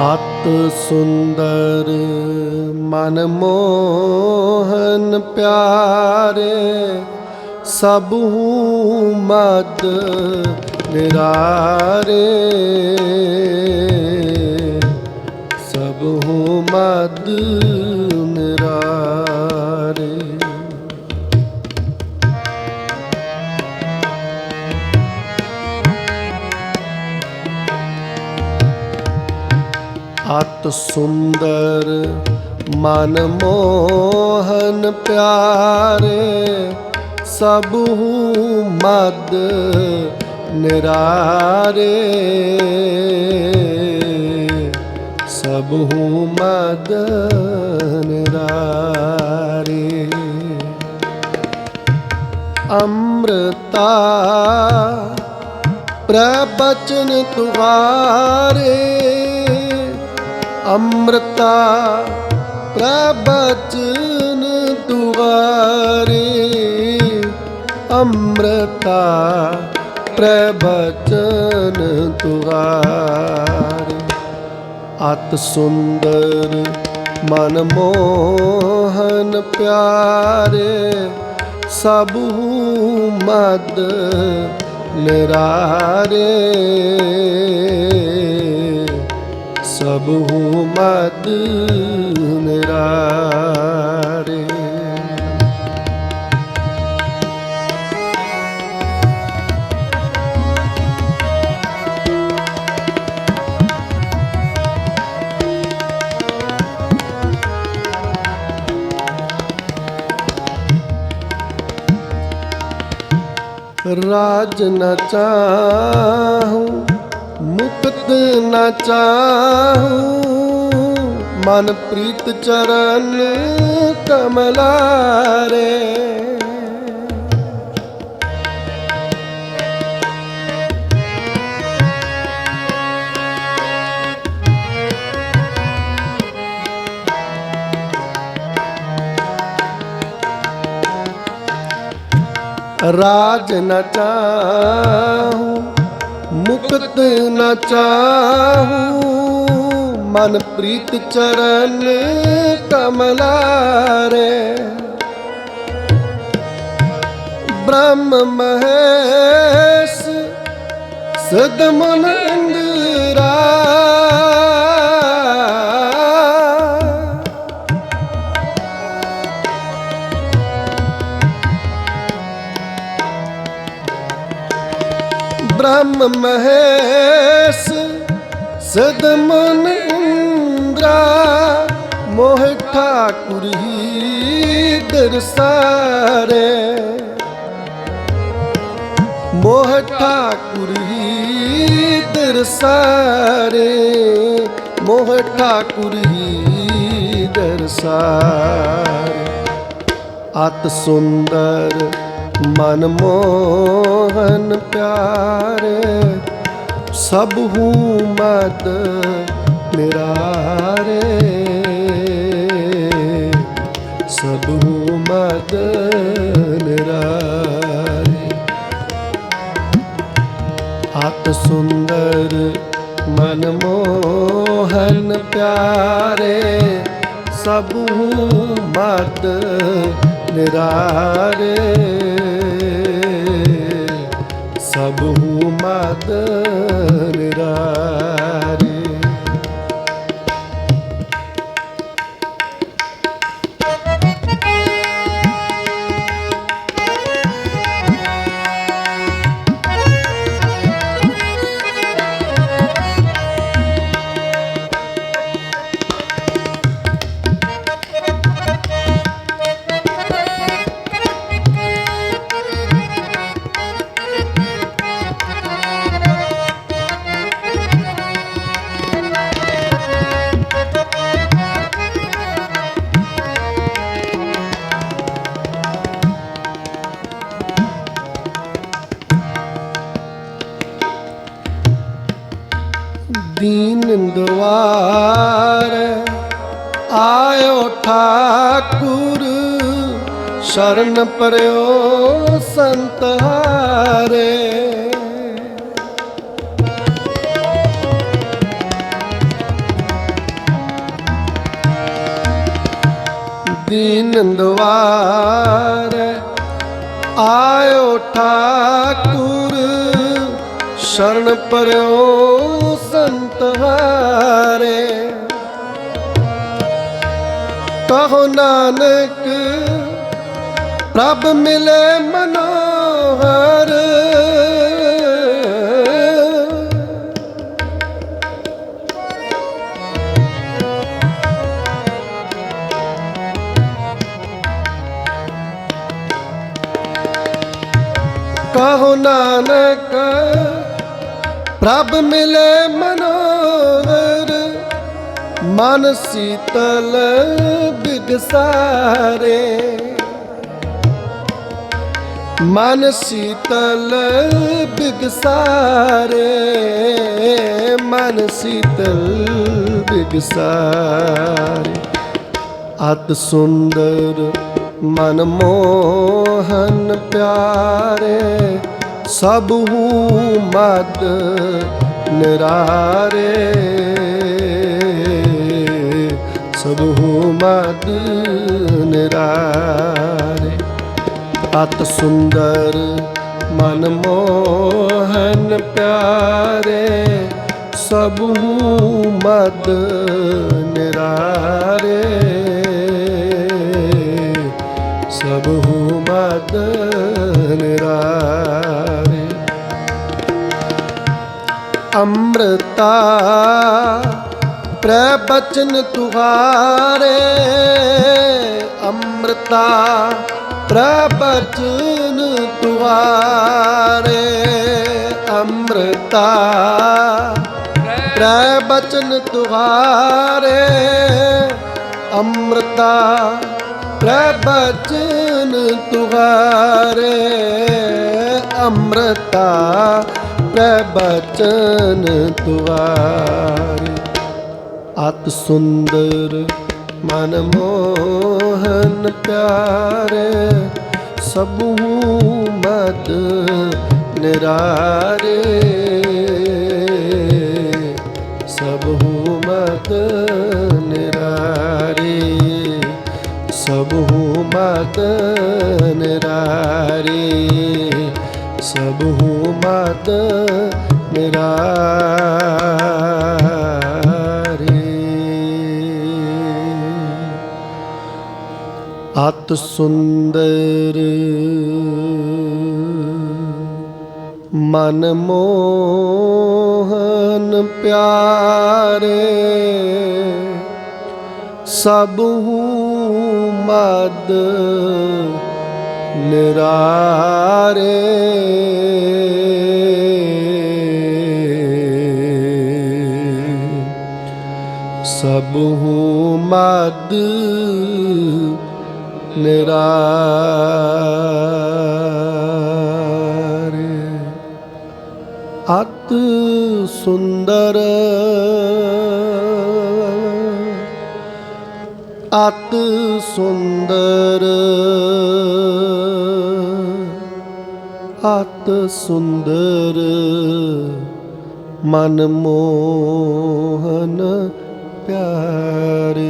ਅਤ ਸੁੰਦਰ ਮਨ ਮੋਹਨ ਪਿਆਰੇ ਸਭ ਹੂੰ ਮਦ ਨਿਰਾਰੇ। ਸਭ ਹੂੰ ਮਦ ਨਿਰਾਰੇ। ਅਤ ਸੁੰਦਰ ਮਨ ਮੋਹਨ ਪਿਆਰੇ, ਸਭ ਹੂੰ ਮਦ ਨਿਰਾਰੇ। ਸਭ ਹੂੰ ਮਦ ਨਿਰਾਰੇ। ਅੰਮ੍ਰਿਤਾ ਪ੍ਰਬਚਨ ਤੁਹਾਰੇ ਅੰਮ੍ਰਿਤਾ ਪ੍ਰਬਚਨ ਤੁਵਾਰੇ ਅੰਮ੍ਰਿਤਾ ਪ੍ਰਬਚਨ ਤੁਵਾਰੇ ਅਤ ਸੁੰਦਰ ਮਨ ਮੋਹਨ ਪਿਆਰੇ, ਸਭ ਹੂੰ ਮਦ ਨਿਰਾਰੇ। ਸਭ ਹੂ ਮਦ ਨਿਰਾਰੇ। ਰਾਜ ਨਾ ਮੁਕਤ ਨਾ ਚਾਹੂ। ਮਨ ਪ੍ਰੀਤ ਚਰਨ ਕਮਲਾਰੇ। ਰਾਜ ਨਾ ਚਾਹੂ। ਮੁਕਤ ਨਾ ਚਾਹੂ। ਮਨ ਪ੍ਰੀਤ ਚਰਨ ਕਮਲਾਰੇ। ਬ੍ਰਹਮ ਮਹੇਸ਼ ਸਦਮਨੰਦ ਸਦਮ ਮਹੇਸ ਸਦਮਨ ਇੰਦਰਾ, ਮੋਹ ਠਾਕੁਰ ਹੀ ਦਰਸਾਰੇ। ਮੋਹ ਠਾਕੁਰ ਹੀ ਦਰਸਾਰੇ, ਮੋਹ ਠਾਕੁਰ ਅਤ ਸੁੰਦਰ ਮਨ ਮੋਹਨ ਪਿਆਰੇ, ਸਭ ਹੂੰ ਮਦ ਨਿਰਾਰੇ। ਸਭ ਹੂੰ ਮਦ ਨਿਰਾਰੇ। ਅਤ ਸੁੰਦਰ ਮਨ ਮੋਹਨ ਪਿਆਰੇ, ਸਭ ਹੂੰ ਮਦ ਨਿਰਾਰੇ। ਸਭ ਮਦ ਦੀਨ ਦੁਆਰ ਆਇਓ ਠਾਕੁਰ ਸ਼ਰਨ ਪਰਿਓ ਸੰਤ ਹਾਰੇ। ਦੀਨ ਦੁਆਰ ਆਇਓ ਠਾਕੁਰ ਸ਼ਰਨ ਪਰਿਓ ਸੰਤ ਹਾਰੇ ਕਹੋ ਨਾਨਕ ਪ੍ਰਭ ਮਿਲੇ ਮਨੋਹਰ। ਕਹੋ ਨਾਨਕ ਪ੍ਰਭ ਮਿਲੇ ਮਨੋ ਮਨ ਸੀਤਲ ਬਿਗਸਾਰੇ। ਮਨ ਸੀਤਲ ਬਿਗਸਾਰੇ, ਮਨ ਸੀਤਲ ਬਿਗਸਾਰੇ। ਅਤ ਸੁੰਦਰ ਮਨ ਮੋਹਨ ਪਿਆਰੇ, ਸਭ ਹੂੰ ਮਦ ਨਿਰਾਰੇ ਸਭ ਹੂੰ ਮਦ ਨਿਰਾਰੇ। ਅਤ ਸੁੰਦਰ ਮਨ ਮੋਹਨ ਪਿਆਰੇ ਸਭ ਹੂੰ ਮਦ ਨਿਰਾਰੇ। ਸਭ ਹੂੰ ਨਿਰਾਰੇ। ਅੰਮ੍ਰਿਤਾ ਪ੍ਰਬਚਨ ਤੁਹਾਰੇ ਅੰਮ੍ਰਿਤਾ। ਪ੍ਰਬਚਨ ਤੁਹਾਰੇ ਅੰਮ੍ਰਿਤਾ। ਪ੍ਰਬਚਨ ਤੁਹਾਰੇ ਅੰਮ੍ਰਿਤਾ। ਪ੍ਰਬਚਨ ਤੁਹਾਰੇ ਅੰਮ੍ਰਿਤਾ। ਪ੍ਰਬਚਨ ਤੁਹਾਰੇ ਅਤ ਸੁੰਦਰ ਮਨ ਮੋਹਨ ਪਿਆਰੇ, ਸਭ ਮਦ ਨਿਰਾਰੇ। ਸਭ ਮਦ ਨਿਰਾਰੇ, ਸਭ ਮਦ ਸਭ ਮਦ ਨਿਰਾਰੇ। ਅਤ ਸੁੰਦਰ ਮਨ ਮੋਹਨ ਪਿਆਰੇ ਸਭ ਹੂੰ ਮਦ ਨਿਰਾਰੇ। ਸਭ ਹੂੰ ਮਦ ਨਿਰਾਰੇ। ਅਤ ਸੁੰਦਰ। ਅਤ ਸੁੰਦਰ। ਅਤ ਸੁੰਦਰ ਮਨ ਮੋਹਨ ਪਿਆਰੇ।